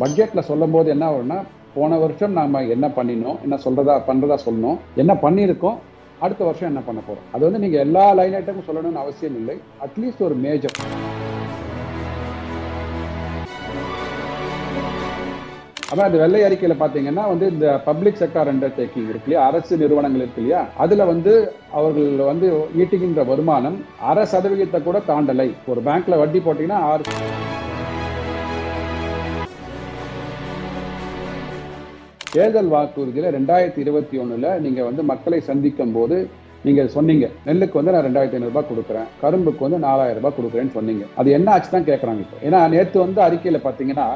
பட்ஜெட்ல சொல்லும் போது என்ன வரும்னா போன வருஷம் நாம என்ன பண்ணினோம் என்ன சொல்றதா பண்றதா சொல்லணும் என்ன பண்ணியிருக்கோம் அடுத்த வருஷம் என்ன பண்ண போறோம்? அது வந்து நீங்க எல்லா லைன் ஐட்டமும் சொல்லணும்னு அவசியம் இல்லை. அட்லீஸ்ட் ஒரு மேஜர் அப்புறம் அந்த வெள்ளை அறிக்கையில பாத்தீங்கன்னா வந்து இந்த பப்ளிக் செக்டார் அண்டர்டேக்கிங் இருக்கு இல்லையா? அரசு நிறுவனங்கள் இருக்கு இல்லையா? அதுல வந்து அவர்கள் வந்து ஈட்டுகின்ற வருமானம் அரை சதவிகிதத்தை கூட தாண்டலை. ஒரு பேங்க்ல வட்டி போட்டீங்கன்னா ஆறு தேர்தல் வாக்குறுதியில் ரெண்டாயிரத்தி இருபத்தி ஒன்றில் நீங்கள் வந்து மக்களை சந்திக்கும் போது நீங்கள் சொன்னீங்க நெல்லுக்கு வந்து நான் ரெண்டாயிரத்தி ஐநூறுபா கொடுக்குறேன் கரும்புக்கு வந்து நாலாயிரம் ரூபாய் கொடுக்குறேன்னு சொன்னீங்க. அது என்ன ஆச்சு தான் கேட்குறாங்க இப்போ. ஏன்னா நேற்று வந்து அறிக்கையில் பார்த்தீங்கன்னா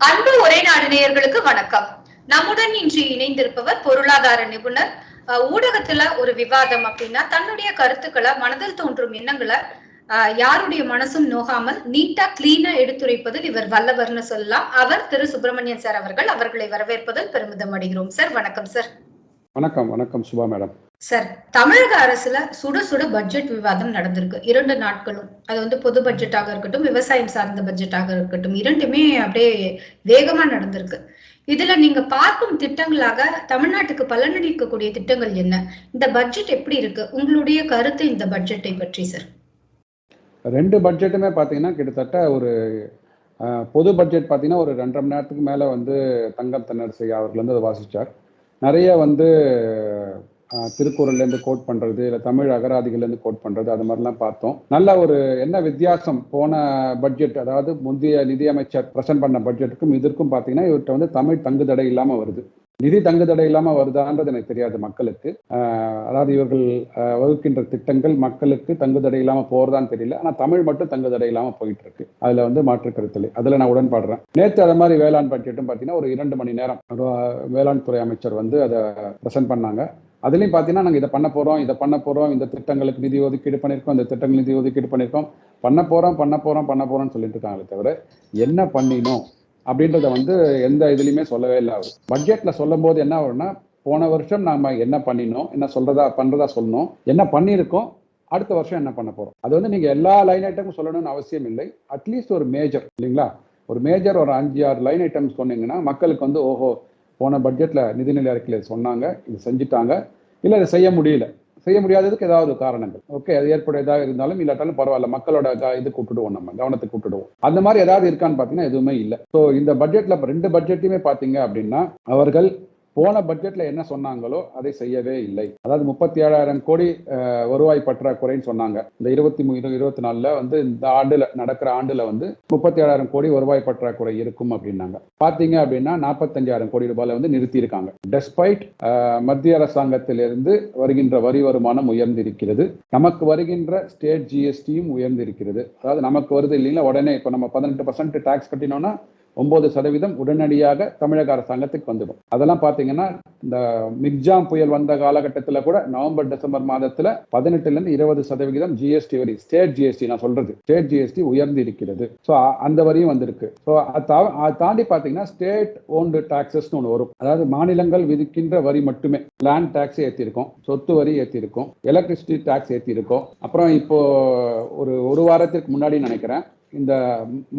அன்பு ஒரே நாடு நேயர்களுக்கு வணக்கம். நம்முடன் இன்று இணைந்திருப்பவர் பொருளாதார நிபுணர் ஊடகத்துல ஒரு விவாதம் அப்படின்னா தன்னுடைய கருத்துக்களை மனதில் தோன்றும் எண்ணங்களை யாருடைய மனசும் நோகாமல் நீட்டா கிளீனா எடுத்துரைப்பதில் இவர் வல்லவர்னு சொல்லலாம். அவர் திரு. சுப்பிரமணியன் சார் அவர்கள் அவர்களை வரவேற்பதில் பெருமிதம் அடைகிறோம். சார் வணக்கம் சார். வணக்கம் வணக்கம் சுபா மேடம். சார் தமிழக அரசுல சுட சுட பட்ஜெட் விவாதம் நடந்திருக்கு. இரண்டு நாட்களும். அது வந்து பொது பட்ஜெட்டாக இருக்கட்டும் விவசாயம் சார்ந்த பட்ஜெட்டாக இருக்கட்டும் இரண்டுமே அப்படியே வேகமா நடந்திருக்கு. இதுல நீங்க பார்க்கும் திட்டங்களாக தமிழ்நாட்டுக்கு பலனளிக்கக்கூடிய திட்டங்கள் என்ன? இந்த பட்ஜெட் எப்படி இருக்கு? உங்களுடைய கருத்து இந்த பட்ஜெட்டை பற்றி சார் ரெண்டு பட்ஜெட்டுமே பார்த்தீங்கன்னா கிட்டத்தட்ட ஒரு பொது பட்ஜெட் பார்த்தீங்கன்னா ஒரு ரெண்டரை மணி நேரத்துக்கு மேலே வந்து தங்கம் தென்னரசு அவர்கள் வந்து அதை வாசித்தார் நிறைய வந்து திருக்குறள்லேருந்து கோட் பண்ணுறது இல்லை தமிழ் அகராதிகள்லேருந்து கோட் பண்ணுறது அது மாதிரிலாம் பார்த்தோம். நல்ல ஒரு என்ன வித்தியாசம் போன பட்ஜெட் அதாவது முந்தைய நிதியமைச்சர் பிரசன்ட் பண்ண பட்ஜெட்டுக்கும் இதற்கும் பார்த்தீங்கன்னா இவர்கிட்ட வந்து தமிழ் தங்குதடை இல்லாமல் வருது. நிதி தங்குதடை இல்லாமல் வருதான்றது எனக்கு தெரியாது மக்களுக்கு. அதாவது இவர்கள் வகுக்கின்ற திட்டங்கள் மக்களுக்கு தங்குதடை இல்லாமல் போறதான்னு தெரியல. ஆனால் தமிழ் மட்டும் தங்குதடை இல்லாமல் போயிட்டு இருக்கு அதில் வந்து மாற்று கருத்தில் அதில் நான் உடன்பாடுறேன். நேற்று அது மாதிரி வேளாண் பட்ஜெட்டும் பார்த்தீங்கன்னா ஒரு இரண்டு மணி நேரம் வேளாண் துறை அமைச்சர் வந்து அதை ப்ரெசென்ட் பண்ணாங்க. அதுலேயும் பார்த்தீங்கன்னா நாங்கள் இதை பண்ண போகிறோம் இதை பண்ண போகிறோம் இந்த திட்டங்களுக்கு நிதி ஒதுக்கீடு பண்ணியிருக்கோம் இந்த திட்டங்கள் நிதி ஒதுக்கீடு பண்ணியிருக்கோம் பண்ண போகிறோம் பண்ண போகிறோம் பண்ண போகிறோம்னு சொல்லிட்டு இருக்காங்களே தவிர என்ன பண்ணினோம் அப்படின்றத வந்து எந்த இதுலையுமே சொல்லவே இல்லை அவர். பட்ஜெட்டில் சொல்லும் போது என்ன வரும்னா போன வருஷம் நாம என்ன பண்ணினோம் என்ன சொல்றதா பண்றதா சொல்லணும் என்ன பண்ணியிருக்கோம் அடுத்த வருஷம் என்ன பண்ண போறோம். அது வந்து நீங்க எல்லா லைன் ஐட்டமும் சொல்லணும்னு அவசியம் இல்லை. அட்லீஸ்ட் ஒரு மேஜர் இல்லைங்களா? ஒரு மேஜர் ஒரு அஞ்சு ஆறு லைன் ஐட்டம்ஸ் சொன்னீங்கன்னா மக்களுக்கு வந்து ஓஹோ போன பட்ஜெட்டில் நிதிநிலை அறிக்கையில் சொன்னாங்க இது செஞ்சுட்டாங்க. இல்லை இதை செய்ய முடியல. செய்ய முடியாததுக்கு ஏதாவது காரணங்கள். ஓகே அது ஏற்பட ஏதாவது இருந்தாலும் இல்லாட்டாலும் பரவாயில்ல மக்களோட க- இது கூப்பிடுவோம் நம்ம கவனத்துக்கு கூப்பிடுவோம் அந்த மாதிரி ஏதாவது இருக்கான்னு பார்த்தீங்கன்னா எதுவுமே இல்லை. ஸோ இந்த பட்ஜெட்ல ரெண்டு பட்ஜெட்டையுமே பார்த்தீங்க அப்படின்னா அவர்கள் போன பட்ஜெட்ல என்ன சொன்னாங்களோ அதை செய்யவே இல்லை. அதாவது முப்பத்தி ஏழாயிரம் கோடி வருவாய் பற்றாக்குறைன்னு சொன்னாங்க. இந்த இருபத்தி மூணு இருபத்தி நாலுல வந்து இந்த ஆண்டுல நடக்கிற ஆண்டுல வந்து முப்பத்தி ஏழாயிரம் கோடி வருவாய் பற்றாக்குறை இருக்கும் அப்படின்னாங்க. பாத்தீங்க அப்படின்னா நாற்பத்தஞ்சாயிரம் கோடி ரூபாயில வந்து நிறுத்தி இருக்காங்க டெஸ்பைட் மத்திய அரசாங்கத்திலிருந்து வருகின்ற வரி வருமானம் உயர்ந்திருக்கிறது. நமக்கு வருகின்ற ஸ்டேட் ஜிஎஸ்டியும் உயர்ந்திருக்கிறது. அதாவது நமக்கு வருது இல்லைங்களா உடனே இப்போ நம்ம பதினெட்டு பர்சன்ட் டேக்ஸ் கட்டினோம்னா ஒன்பது சதவீதம் உடனடியாக தமிழக அரசாங்கத்துக்கு வந்துடும். அதெல்லாம் பாத்தீங்கன்னா இந்த மிக்ஜாம் புயல் வந்த காலகட்டத்தில் கூட நவம்பர் டிசம்பர் மாதத்துல பதினெட்டுல இருந்து இருபது சதவிகிதம் ஜிஎஸ்டி வரி ஸ்டேட் ஜிஎஸ்டி நான் சொல்றது. ஸ்டேட் ஜிஎஸ்டி உயர்ந்து இருக்கிறது ஸோ அந்த வரியும் வந்திருக்கு. ஸோ அதை தாண்டி பாத்தீங்கன்னா ஸ்டேட் ஓன்டு டாக்ஸஸ்னு ஒன்று வரும். அதாவது மாநிலங்கள் விதிக்கின்ற வரி மட்டுமே. லேண்ட் டாக்ஸ் ஏற்றிருக்கோம் சொத்து வரி ஏற்றிருக்கோம் எலக்ட்ரிசிட்டி டேக்ஸ் ஏற்றிருக்கோம் அப்புறம் இப்போ ஒரு ஒரு வாரத்திற்கு முன்னாடி நினைக்கிறேன் இந்த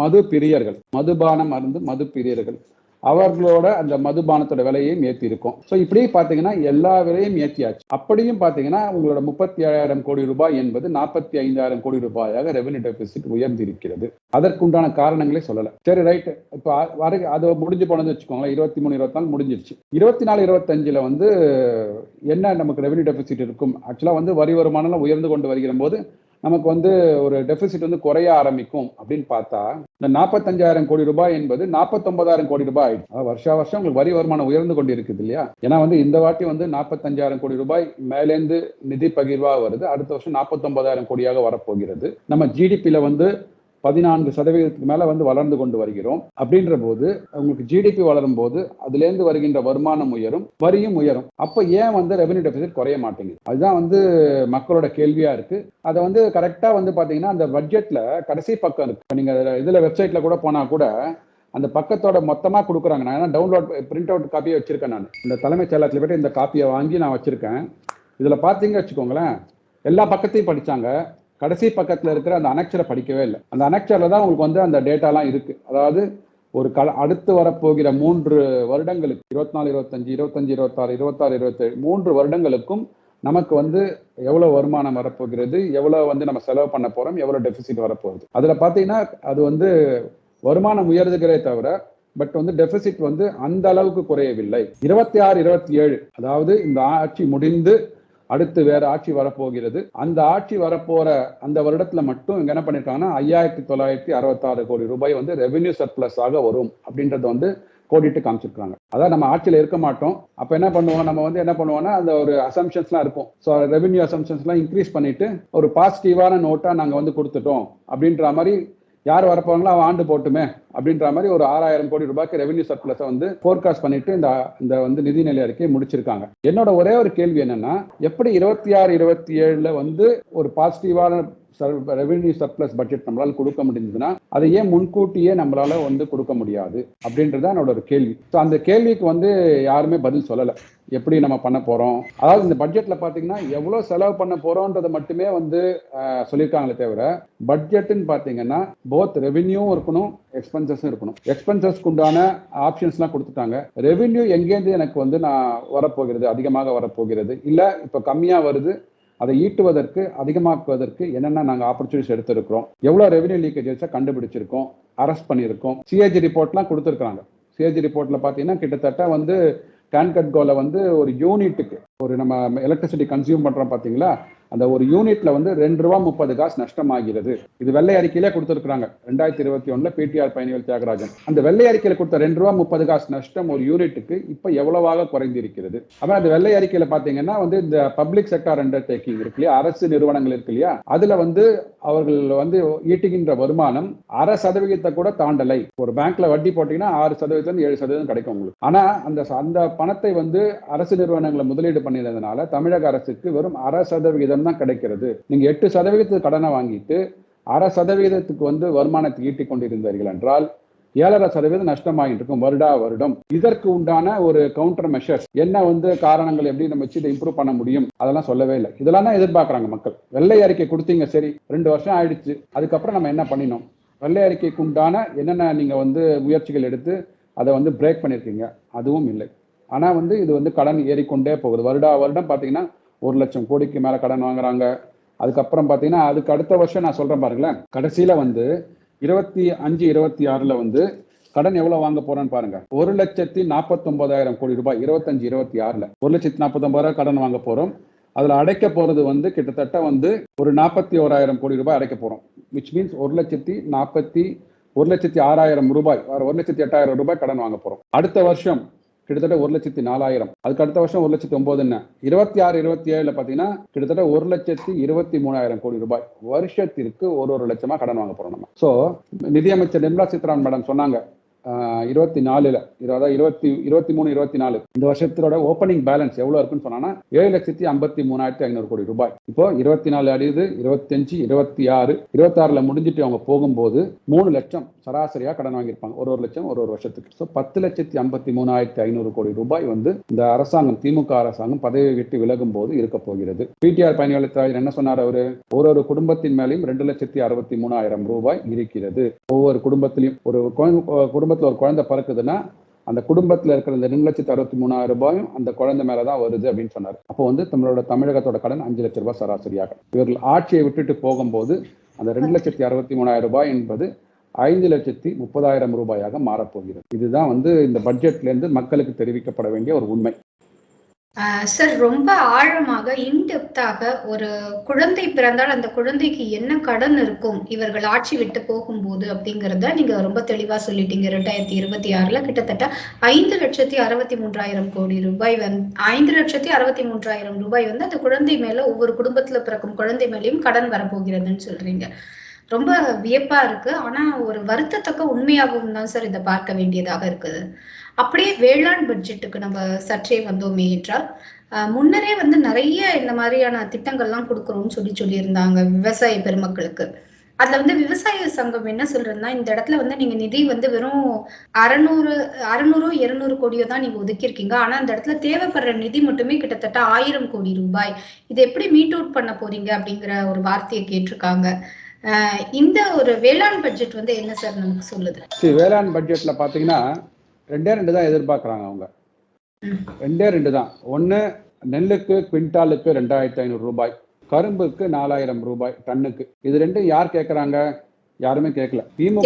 மது பிரியர்கள் மதுபானம் அருந்து மது பிரியர்கள் அவர்களோட அந்த மதுபானத்தோட விலையையும் ஏற்றி இருக்கும் ஸோ இப்படி பார்த்தீங்கன்னா எல்லா விலையும் ஏற்றியாச்சு அப்படியும் பார்த்தீங்கன்னா உங்களோட முப்பத்தி ஏழாயிரம் கோடி ரூபாய் என்பது நாற்பத்தி ஐந்தாயிரம் கோடி ரூபாயாக ரெவன்யூ டெபிசிட் உயர்ந்திருக்கிறது. அதற்குண்டான காரணங்களே சொல்லலை. சரி ரைட்டு இப்போ வர அது முடிஞ்சு போனது வச்சுக்கோங்களேன். இருபத்தி மூணு இருபத்தி நாலு முடிஞ்சிருச்சு. இருபத்தி நாலு இருபத்தஞ்சில் வந்து என்ன நமக்கு ரெவன்யூ டெபிசிட் இருக்கும்? ஆக்சுவலாக வந்து வரி வருமானம் உயர்ந்து கொண்டு வருகிற போது நமக்கு வந்து ஒரு டெபிசிட் வந்து குறைய ஆரம்பிக்கும் அப்படின்னு பார்த்தா இந்த நாற்பத்தஞ்சாயிரம் கோடி ரூபாய் என்பது நாற்பத்தொன்பதாயிரம் கோடி ரூபாய் ஆயிடுச்சு. வருஷா வருஷம் உங்களுக்கு வரி வருமானம் உயர்ந்து கொண்டு இருக்குது இல்லையா? ஏன்னா வந்து இந்த வாட்டி வந்து நாற்பத்தஞ்சாயிரம் கோடி ரூபாய் மேலேந்து நிதி பகிர்வாக வருது. அடுத்த வருஷம் நாற்பத்தொன்பதாயிரம் கோடியாக வரப்போகிறது. நம்ம ஜிடிபியில வந்து பதினான்கு சதவீதத்துக்கு மேல வந்து வளர்ந்து கொண்டு வருகிறோம். அப்படின்ற போது உங்களுக்கு ஜிடிபி வளரும் போது அதுலேருந்து வருகின்ற வருமானம் உயரும் வரியும் உயரும். அப்ப ஏன் வந்து ரெவன்யூ டெபிசிட் குறைய மாட்டேங்குது? அதுதான் வந்து மக்களோட கேள்வியா இருக்கு. அதை வந்து கரெக்டா வந்து பாத்தீங்கன்னா அந்த பட்ஜெட்ல கடைசி பக்கம் இருக்கு. நீங்கள் நீங்க இதுல வெப்சைட்ல கூட போனா கூட அந்த பக்கத்தோட மொத்தமா கொடுக்குறாங்க. நான் டவுன்லோட் பிரிண்ட் அவுட் காப்பியை வச்சிருக்கேன் நான். இந்த தலைமைச் செயலாளத்தில் போயிட்டு இந்த காப்பியை வாங்கி நான் வச்சிருக்கேன். இதுல பாத்தீங்க வச்சுக்கோங்களேன் எல்லா பக்கத்தையும் படிச்சாங்க. கடைசி பக்கத்தில் இருக்கிற அந்த அனெக்சரை படிக்கவே இல்லை. அந்த அனெக்சர்ல தான் உங்களுக்கு வந்து அந்த டேட்டாலாம் இருக்குது அதாவது ஒரு கல அடுத்து வரப்போகிற மூன்று வருடங்களுக்கு இருபத்தி நாலு இருபத்தஞ்சு இருபத்தஞ்சு இருபத்தாறு இருபத்தாறு இருபத்தேழு மூன்று வருடங்களுக்கும் நமக்கு வந்து எவ்வளோ வருமானம் வரப்போகிறது எவ்வளோ வந்து நம்ம செலவு பண்ண போகிறோம் எவ்வளோ டெபிசிட் வரப்போகுது. அதில் பார்த்தீங்கன்னா அது வந்து வருமானம் உயர்துகிறே தவிர பட் வந்து டெபிசிட் வந்து அந்த அளவுக்கு குறையவில்லை. இருபத்தி ஆறு இருபத்தி ஏழு அதாவது இந்த ஆட்சி முடிந்து அடுத்து வேற ஆட்சி வரப்போகிறது. அந்த ஆட்சி வரப்போற அந்த வருடத்துல மட்டும் இங்க என்ன பண்ணிருக்காங்கன்னா ஐயாயிரத்தி தொள்ளாயிரத்தி அறுபத்தாறு கோடி ரூபாய் வந்து ரெவென்யூ சர்ப்ளஸ் ஆக வரும் அப்படின்றத வந்து கோடிட்டு காமிச்சிருக்காங்க. அதான் நம்ம ஆட்சியில இருக்க மாட்டோம். அப்ப என்ன பண்ணுவோம்? நம்ம வந்து என்ன பண்ணுவோம்னா அந்த ஒரு அசம்ஷன்ஸ்லாம் இருக்கும் ஸோ ரெவென்யூ அசம்ஷன்ஸ்லாம் இன்க்ரீஸ் பண்ணிட்டு ஒரு பாசிட்டிவான நோட்டா நாங்க வந்து கொடுத்துட்டோம் அப்படின்ற மாதிரி யார் வரப்போங்களோ அவன் ஆண்டு போட்டுமே அப்படின்ற மாதிரி ஒரு ஆறாயிரம் கோடி ரூபாய்க்கு ரெவன்யூ சர்ப்ளஸை வந்து ஃபோர்காஸ்ட் பண்ணிட்டு இந்த இந்த வந்து நிதிநிலை அறிக்கை முடிச்சிருக்காங்க. என்னோட ஒரே ஒரு கேள்வி என்னன்னா எப்படி இருபத்தி ஆறு இருபத்தி ஏழுல வந்து ஒரு பாசிட்டிவான ரெவென்யூ சர்ப்ளஸ் பட்ஜெட் நம்மளால கொடுக்க முடிஞ்சதுன்னா அதை ஏன் முன்கூட்டியே நம்மளால வந்து கொடுக்க முடியாது? அப்படின்றது தான் என்னோட ஒரு கேள்வி. ஸோ அந்த கேள்விக்கு வந்து யாருமே பதில் சொல்லலை. எப்படி நம்ம பண்ண போறோம்? அதாவது இந்த பட்ஜெட்ல பாத்தீங்கன்னா எவ்வளவு செலவு பண்ண போறோம்ன்றதை மட்டுமே வந்து சொல்லியிருக்காங்களே தவிர பட்ஜெட்னு பாத்தீங்கன்னா போத் ரெவென்யூவும் இருக்கணும் எக்ஸ்பென்சஸும் இருக்கணும். எக்ஸ்பென்சஸ்க்கு உண்டான ஆப்ஷன்ஸ்லாம் கொடுத்துட்டாங்க. ரெவென்யூ எங்கேருந்து எனக்கு வந்து நான் வரப்போகிறது அதிகமாக வரப்போகிறது? இல்ல இப்ப கம்மியா வருது அதை ஈட்டுவதற்கு அதிகமாக்குவதற்கு என்னென்ன நாங்கள் ஆப்பர்ச்சுனிட்டிஸ் எடுத்திருக்கிறோம் எவ்வளோ ரெவன்யூ லீக்கேஜஸை கண்டுபிடிச்சிருக்கோம் அரெஸ்ட் பண்ணியிருக்கோம். சிஏஜி ரிப்போர்ட்லாம் கொடுத்துருக்காங்க சிஏஜி ரிப்போர்ட்ல பார்த்தீங்கன்னா கிட்டத்தட்ட வந்து கேன்கட் கோல வந்து ஒரு யூனிட்டுக்கு ஒரு நம்ம எலக்ட்ரிசிட்டி கன்சியூம் பண்றோம் பாத்தீங்களா? அந்த ஒரு யூனிட்ல வந்து ரெண்டு ரூபா முப்பது காசு நஷ்டமாகிறது. இது வெள்ளை அறிக்கையிலே கொடுத்திருக்கிறாங்க. ரெண்டாயிரத்தி இருபத்தி ஒண்ணுல பிடிஆர் பயணிகள் தியாகராஜன். அந்த வெள்ளை அறிக்கையில கொடுத்த ரெண்டு ரூபா முப்பது காசு நஷ்டம் ஒரு யூனிட்டுக்கு இப்ப எவ்வளவாக குறைந்திருக்கிறது? அப்புறம் அந்த வெள்ளை அறிக்கையில பாத்தீங்கன்னா வந்து இந்த பப்ளிக் செக்டார் அண்டர்டேக்கிங் இருக்கு இல்லையா? அரசு நிறுவனங்கள் இருக்கு இல்லையா? அதுல வந்து அவர்கள் வந்து ஈட்டுகின்ற வருமானம் அரை சதவிகிதத்தை கூட தாண்டலை. ஒரு பேங்க்ல வட்டி போட்டீங்கன்னா ஆறு சதவீதம் ஏழு சதவீதம் கிடைக்கும் உங்களுக்கு. ஆனா அந்த அந்த பணத்தை வந்து அரசு நிறுவனங்களை முதலீடு பண்ணியதுனால தமிழக அரசுக்கு வெறும் அரை சதவிகிதம் தான் கிடைக்கிறது. நீங்க எட்டு சதவீதத்துக்கு கடனை வாங்கிட்டு அரை சதவீதத்துக்கு வந்து வருமானத்தை ஈட்டிக் கொண்டிருந்தீர்கள் என்றால் ஏழரை சதவீதம் நஷ்டமாகிட்டு இருக்கும் வருடா வருடம். இதற்கு உண்டான ஒரு கவுண்டர் மெஷர்ஸ் என்ன வந்து காரணங்கள் எப்படி நம்ம வச்சு இதை இம்ப்ரூவ் பண்ண முடியும் அதெல்லாம் சொல்லவே இல்லை. இதெல்லாம் தான் எதிர்பார்க்குறாங்க மக்கள். வெள்ளை அறிக்கை கொடுத்தீங்க சரி ரெண்டு வருஷம் ஆயிடுச்சு. அதுக்கப்புறம் நம்ம என்ன பண்ணினோம்? வெள்ளை அறிக்கைக்கு உண்டான என்னென்ன நீங்க வந்து முயற்சிகள் எடுத்து அதை வந்து பிரேக் பண்ணியிருக்கீங்க? அதுவும் இல்லை. ஆனா வந்து இது வந்து கடன் ஏறிக்கொண்டே போகுது. வருடா வருடம் பாத்தீங்கன்னா ஒரு லட்சம் கோடிக்கு மேல கடன் வாங்குறாங்க. அதுக்கப்புறம் பார்த்தீங்கன்னா அதுக்கு அடுத்த வருஷம் நான் சொல்றேன் பாருங்களேன். கடைசியில வந்து இருபத்தி அஞ்சு இருபத்தி ஆறுல வந்து கடன் எவ்வளவு வாங்க போறேன்னு பாருங்க. ஒரு லட்சத்தி நாற்பத்தொன்பதாயிரம் கோடி ரூபாய் இருபத்தஞ்சு இருபத்தி ஆறுல. ஒரு லட்சத்தி நாற்பத்தொன்பதாயிரம் கடன் வாங்க போறோம். அதுல அடைக்க போறது வந்து கிட்டத்தட்ட வந்து ஒரு நாற்பத்தி ஓராயிரம் கோடி ரூபாய் அடைக்க போறோம். விச் மீன்ஸ் ஒரு லட்சத்தி நாற்பத்தி ஒரு லட்சத்தி ஆறாயிரம் ரூபாய் ஒரு லட்சத்தி எட்டாயிரம் ரூபாய் கடன் வாங்க போறோம். அடுத்த வருஷம் கிட்டத்தட்ட ஒரு லட்சத்தி நாலாயிரம். அதுக்கு அடுத்த வருஷம் ஒரு லட்சத்தி ஒன்பதுன்னு இருபத்தி ஆறு இருபத்தி ஏழுல பாத்தீங்கன்னா கிட்டத்தட்ட ஒரு லட்சத்தி இருபத்தி மூணாயிரம் கோடி ரூபாய். வருஷத்திற்கு ஒரு ஒரு லட்சமா கடன் வாங்க போறோம் நம்ம. சோ நிதியமைச்சர் நிர்மலா சீதாராமன் மேடம் சொன்னாங்க. இருபத்தி நாலுல அதாவது இருபத்தி இருபத்தி மூணு இருபத்தி நாலு இந்த வருஷத்தோட ஓப்பனிங் பேலன்ஸ் எவ்வளவு இருக்குன்னு சொன்னா ஏழு லட்சத்தி ஐம்பத்தி மூணாயிரத்தி ஐநூறு கோடி ரூபாய். இப்போ இருபத்தி நாலு அடியுது இருபத்தஞ்சு இருபத்தி ஆறு இருபத்தாறுல முடிஞ்சிட்டு அவங்க போகும்போது மூணு லட்சம் சராசரியா கடன் வாங்கியிருப்பாங்க. ஒரு ஒரு லட்சம் ஒரு ஒரு வருஷத்துக்கு. ஸோ பத்து லட்சத்தி ஐம்பத்தி மூணாயிரத்தி ஐநூறு கோடி ரூபாய் வந்து இந்த அரசாங்கம் திமுக அரசாங்கம் பதவி விட்டு விலகும் போது இருக்க போகிறது பிடிஆர் பயணிகள் என்ன சொன்னார் அவரு? ஒரு ஒரு குடும்பத்தின் மேலேயும் ரெண்டு லட்சத்தி அறுபத்தி மூணாயிரம் ரூபாய் இருக்கிறது. ஒவ்வொரு குடும்பத்திலையும் ஒரு குடும்ப குடும்பத்தில் ஒரு குழந்தை பிறக்குதுன்னா அந்த குடும்பத்தில் இருக்கிற இந்த ரெண்டு லட்சத்தி அறுபத்தி மூணாயிரம் ரூபாயும் அந்த குழந்தை மேலே தான் வருது அப்படின்னு சொன்னார். அப்போ வந்து நம்மளோட தமிழகத்தோட கடன் அஞ்சு லட்ச ரூபாய் சராசரியாக. இவர்கள் ஆட்சியை விட்டுட்டு போகும்போது அந்த ரெண்டு லட்சத்தி அறுபத்தி மூணாயிரம் ரூபாய் என்பது ஐந்து லட்சத்தி முப்பதாயிரம் ரூபாயாக மாறப்போகிறது. இதுதான் வந்து இந்த பட்ஜெட்ல இருந்து மக்களுக்கு தெரிவிக்கப்பட வேண்டிய ஒரு உண்மை. சார் ரொம்ப ஆழமாக இன்டெப்தாக ஒரு குழந்தை பிறந்தால் அந்த குழந்தைக்கு என்ன கடன் இருக்கும்? இவர்கள் ஆட்சி விட்டு போகும்போது அப்படிங்கிறத நீங்க ரொம்ப தெளிவா சொல்லிட்டீங்க. ரெண்டாயிரத்தி இருபத்தி ஆறுல கிட்டத்தட்ட ஐந்து லட்சத்தி அறுபத்தி மூன்றாயிரம் கோடி ரூபாய் வந்து ஐந்து லட்சத்தி அறுபத்தி மூன்றாயிரம் ரூபாய் வந்து அந்த குழந்தை மேல ஒவ்வொரு குடும்பத்துல பிறக்கும் குழந்தை மேலேயும் கடன் வரப்போகிறதுன்னு சொல்றீங்க. ரொம்ப வியப்பா இருக்கு. ஆனா ஒரு வருத்தத்தக்க உண்மையாகவும் தான் சார் இதை பார்க்க வேண்டியதாக இருக்குது. அப்படியே வேளாண் பட்ஜெட்டுக்கு நம்ம சற்றே வந்தோமே என்றால் முன்னரே வந்து நிறைய இந்த மாதிரியான திட்டங்கள்லாம் கொடுக்குறோம்னு சொல்லி சொல்லியிருந்தாங்க விவசாய பெருமக்களுக்கு. அதுல வந்து விவசாய சங்கம் என்ன சொல்றதுன்னா இந்த இடத்துல வந்து நீங்க நிதி வந்து வெறும் அறநூறு அறுநூறு இருநூறு கோடியோ தான் நீங்க ஒதுக்கியிருக்கீங்க. ஆனா அந்த இடத்துல தேவைப்படுற நிதி மட்டுமே கிட்டத்தட்ட ஆயிரம் கோடி ரூபாய். இது எப்படி மீட் அவுட் பண்ண போறீங்க அப்படிங்கிற ஒரு வார்த்தையை கேட்டிருக்காங்க. ஆஹ் இந்த ஒரு வேளாண் பட்ஜெட் வந்து என்ன சார் நமக்கு சொல்லுது? வேளாண் பட்ஜெட்ல பாத்தீங்கன்னா ரெண்டே ரெண்டு தான் எதிர்பார்க்கறாங்க அவங்க. ரெண்டே ரெண்டு தான். ஒண்ணு நெல்லுக்கு குவிண்டாலுக்கு ரெண்டாயிரத்தி ஐநூறு ரூபாய் கரும்புக்கு நாலாயிரம் ரூபாய் டன்னுக்கு. இது ரெண்டும் யார் கேட்கறாங்க யாருமே கேட்கல திமுக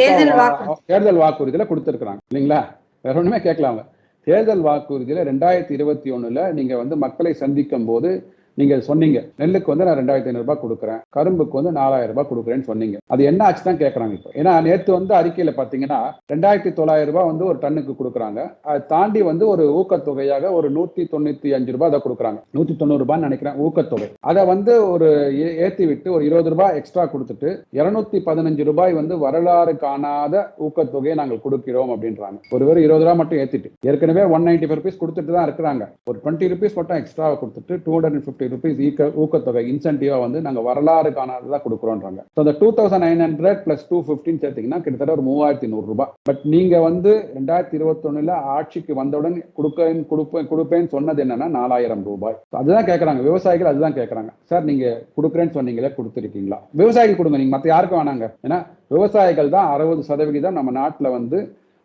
தேர்தல் வாக்குறுதியில கொடுத்துருக்காங்க இல்லைங்களா? வேற ஒண்ணுமே கேட்கல அவங்க. தேர்தல் வாக்குறுதியில ரெண்டாயிரத்தி இருபத்தி ஒண்ணுல நீங்க வந்து மக்களை சந்திக்கும் போது நீங்க சொன்னீங்க. நெல்லுக்கு வந்து நான் ரெண்டாயிரத்தி ஐநூறு ரூபாய் கொடுக்குறேன். கரும்புக்கு வந்து நாலாயிரம் ரூபாய் கொடுக்குறேன்னு சொன்னீங்க. அது என்ன ஆச்சு தான் கேட்கறாங்க இப்போ. ஏன்னா நேத்து வந்து அறிக்கையில பாத்தீங்கன்னா ரெண்டாயிரத்தி தொள்ளாயிரம் ரூபாய் வந்து ஒரு டன்னுக்கு கொடுக்குறாங்க. அதை தாண்டி வந்து ஒரு ஊக்கத்தொகையாக ஒரு நூத்தி தொண்ணூத்தி அஞ்சு ரூபாய் அதை கொடுக்குறாங்க. நூத்தி தொண்ணூறு ரூபாய்னு நினைக்கிறேன் ஊக்கத்தொகை. அதை வந்து ஒரு ஏ- ஏத்தி விட்டு ஒரு இருபது ரூபாய் எக்ஸ்ட்ரா கொடுத்துட்டு இருநூத்தி பதினஞ்சு ரூபாய் வந்து வரலாறு காணாத ஊக்கத்தொகையை நாங்கள் கொடுக்கிறோம் அப்படின்றாங்க. ஒரு வெறும் இருபது ரூபாய் மட்டும் ஏத்திட்டு. ஏற்கனவே ஒன் நைன்டி ஃபைவ் ருபீஸ் கொடுத்துட்டு தான் இருக்கிறாங்க. ஒரு டுவெண்ட்டி ருபீஸ் மட்டும் எக்ஸ்ட்ரா கொடுத்துட்டு டூ ஹண்ட்ரட் ஃபிஃப்டி ருபீஸ் ஈக்க ஊக்கத்தொகை இன்சென்டிவா வந்து நாங்க வரலாறு தான் கொடுக்குறோன்றாங்க. ஸோ அந்த two thousand nine hundred plus two fifteen சேர்த்தீங்கன்னா கிட்டத்தட்ட ஒரு மூவாயிரத்தி நூறு ரூபாய். பட் நீங்க வந்து ரெண்டாயிரத்தி இருபத்தொன்னுல ஆட்சிக்கு வந்தவுடன் கொடுக்க கொடுப்பேன் கொடுப்பேன்னு சொன்னது என்னன்னா நாலாயிரம் ரூபாய். அதுதான் கேட்கறாங்க விவசாயிகள் அதுதான் கேட்கறாங்க சார் நீங்க கொடுக்குறேன்னு சொன்னீங்களே கொடுத்துருக்கீங்களா? விவசாயிகள் கொடுங்க. நீங்க மத்த யாருக்கும் வேணாங்க. ஏன்னா விவசாயிகள் தான் அறுபது சதவிகிதம் நம்ம நாட்டுல வந்து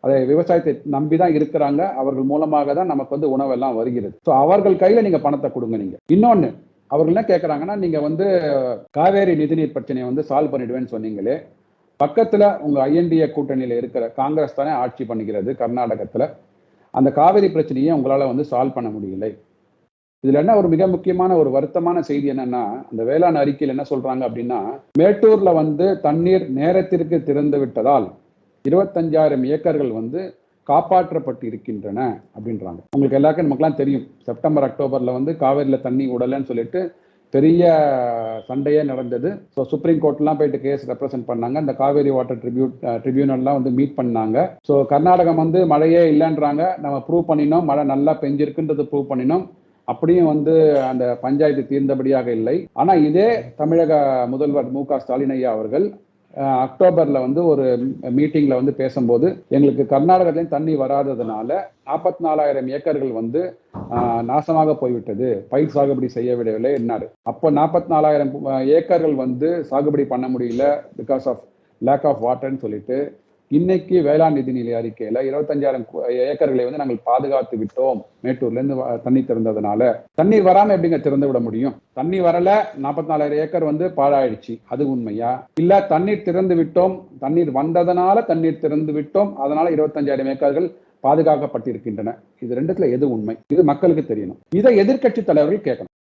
அதை விவசாயத்தை நம்பி தான் இருக்கிறாங்க. அவர்கள் மூலமாக தான் நமக்கு வந்து உணவெல்லாம் வருகிறது. ஸோ அவர்கள் கையில் நீங்கள் பணத்தை கொடுங்க நீங்கள் இன்னொன்று அவர்கள் என்ன கேட்குறாங்கன்னா நீங்கள் வந்து காவேரி நிதிநீர் பிரச்சனையை வந்து சால்வ் பண்ணிடுவேன்னு சொன்னீங்களே பக்கத்தில் உங்கள் ஐஎன்டிஏ கூட்டணியில் இருக்கிற காங்கிரஸ் தானே ஆட்சி பண்ணுகிறது கர்நாடகத்தில். அந்த காவேரி பிரச்சனையை உங்களால் வந்து சால்வ் பண்ண முடியலை. இதில் என்ன ஒரு மிக முக்கியமான ஒரு வருத்தமான செய்தி என்னன்னா அந்த வேளாண் அறிக்கையில் என்ன சொல்றாங்க அப்படின்னா மேட்டூர்ல வந்து தண்ணீர் நேரத்திற்கு திறந்து விட்டதால் இருபத்தஞ்சாயிரம் ஏக்கர்கள் வந்து காப்பாற்றப்பட்டு இருக்கின்றன அப்படின்றாங்க. உங்களுக்கு எல்லாருக்கும் நமக்குலாம் தெரியும். செப்டம்பர் அக்டோபர்ல வந்து காவேரியில தண்ணி விடலைன்னு சொல்லிட்டு பெரிய சண்டையே நடந்தது. ஸோ சுப்ரீம் கோர்ட்லாம் போயிட்டு கேஸ் ரெப்ரசென்ட் பண்ணாங்க. இந்த காவேரி வாட்டர் ட்ரிபியூட் ட்ரிபியூனல்லாம் வந்து மீட் பண்ணாங்க. ஸோ கர்நாடகம் வந்து மழையே இல்லைன்றாங்க. நம்ம ப்ரூவ் பண்ணினோம். மழை நல்லா பெஞ்சிருக்குன்றது ப்ரூவ் பண்ணினோம். அப்படியும் வந்து அந்த பஞ்சாயத்து தீர்ந்தபடியாக இல்லை. ஆனால் இதே தமிழக முதல்வர் மு க ஸ்டாலின் ஐயா அவர்கள் அக்டோபரில் வந்து ஒரு மீட்டிங்கில் வந்து பேசும்போது எங்களுக்கு கர்நாடகத்துலேயும் தண்ணி வராததுனால நாற்பத்தி நாலாயிரம் ஏக்கர்கள் வந்து நாசமாக போய்விட்டது. பயிர் சாகுபடி செய்ய விடவில்லை என்னாரு. அப்போ நாற்பத்தி நாலாயிரம் ஏக்கர்கள் வந்து சாகுபடி பண்ண முடியல பிகாஸ் ஆஃப் லேக் ஆஃப் வாட்டர்னு சொல்லிட்டு இன்னைக்கு வேளாண் நிதிநிலை அறிக்கையில இருபத்தஞ்சாயிரம் ஏக்கர்களை வந்து நாங்கள் பாதுகாத்து விட்டோம். மேட்டூர்ல இருந்து வ- தண்ணி திறந்ததுனால. தண்ணீர் வராம எப்படிங்க திறந்து விட முடியும்? தண்ணி வரல நாற்பத்தி நாலாயிரம் ஏக்கர் வந்து பாழாயிடுச்சு. அது உண்மையா? இல்ல தண்ணீர் திறந்து விட்டோம். தண்ணீர் வந்ததுனால தண்ணீர் திறந்து விட்டோம். அதனால இருபத்தஞ்சாயிரம் ஏக்கர்கள் பாதுகாக்கப்பட்டிருக்கின்றன. இது ரெண்டுத்துல எது உண்மை? இது மக்களுக்கு தெரியணும். இதை எதிர்க்கட்சி தலைவர்கள் கேட்கணும்.